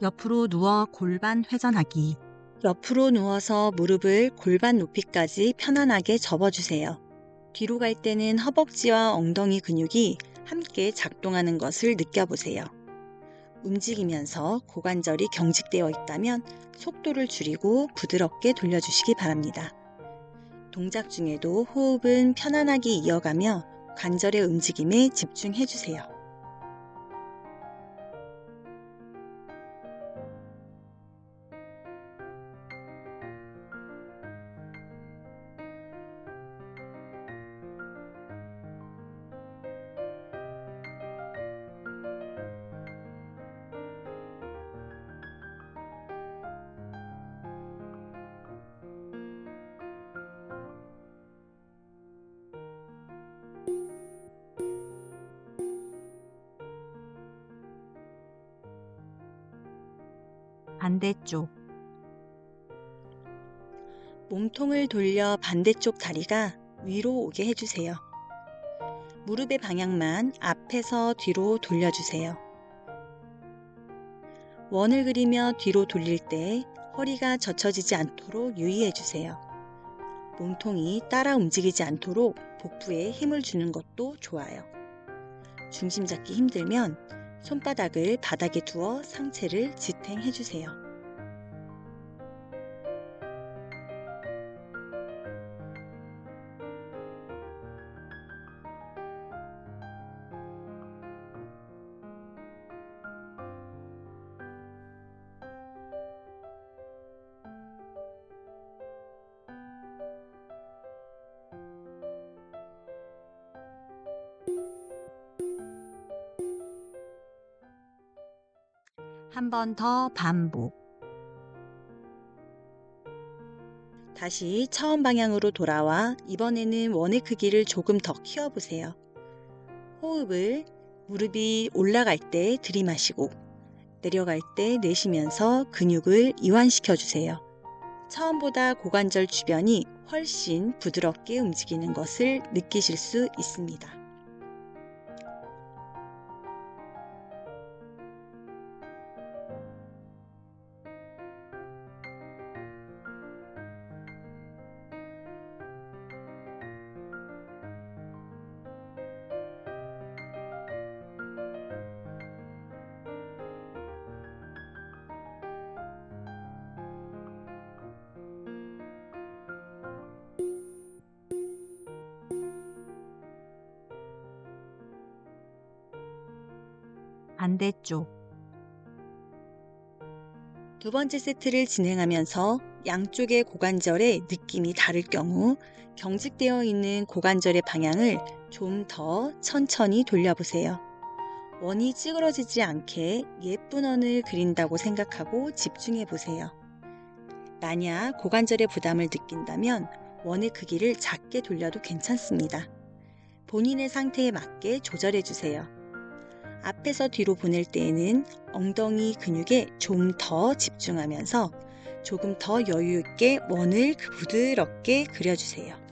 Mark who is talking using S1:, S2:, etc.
S1: 옆으로 누워 골반 회전하기.
S2: 옆으로 누워서 무릎을 골반 높이까지 편안하게 접어주세요. 뒤로 갈 때는 허벅지와 엉덩이 근육이 함께 작동하는 것을 느껴보세요. 움직이면서 고관절이 경직되어 있다면 속도를 줄이고 부드럽게 돌려주시기 바랍니다. 동작 중에도 호흡은 편안하게 이어가며 관절의 움직임에 집중해 주세요.
S1: 반대쪽.
S2: 몸통을 돌려 반대쪽 다리가 위로 오게 해주세요. 무릎의 방향만 앞에서 뒤로 돌려주세요. 원을 그리며 뒤로 돌릴 때 허리가 젖혀지지 않도록 유의해주세요. 몸통이 따라 움직이지 않도록 복부에 힘을 주는 것도 좋아요. 중심 잡기 힘들면 손바닥을 바닥에 두어 상체를 지탱해 주세요.
S1: 한 번 더 반복.
S2: 다시 처음 방향으로 돌아와 이번에는 원의 크기를 조금 더 키워보세요. 호흡을 무릎이 올라갈 때 들이마시고 내려갈 때 내쉬면서 근육을 이완시켜 주세요. 처음보다 고관절 주변이 훨씬 부드럽게 움직이는 것을 느끼실 수 있습니다.
S1: 반대쪽.
S2: 두 번째 세트를 진행하면서 양쪽의 고관절의 느낌이 다를 경우 경직되어 있는 고관절의 방향을 좀 더 천천히 돌려보세요. 원이 찌그러지지 않게 예쁜 원을 그린다고 생각하고 집중해 보세요. 만약 고관절의 부담을 느낀다면 원의 크기를 작게 돌려도 괜찮습니다. 본인의 상태에 맞게 조절해 주세요. 앞에서 뒤로 보낼 때에는 엉덩이 근육에 좀 더 집중하면서 조금 더 여유 있게 원을 부드럽게 그려주세요.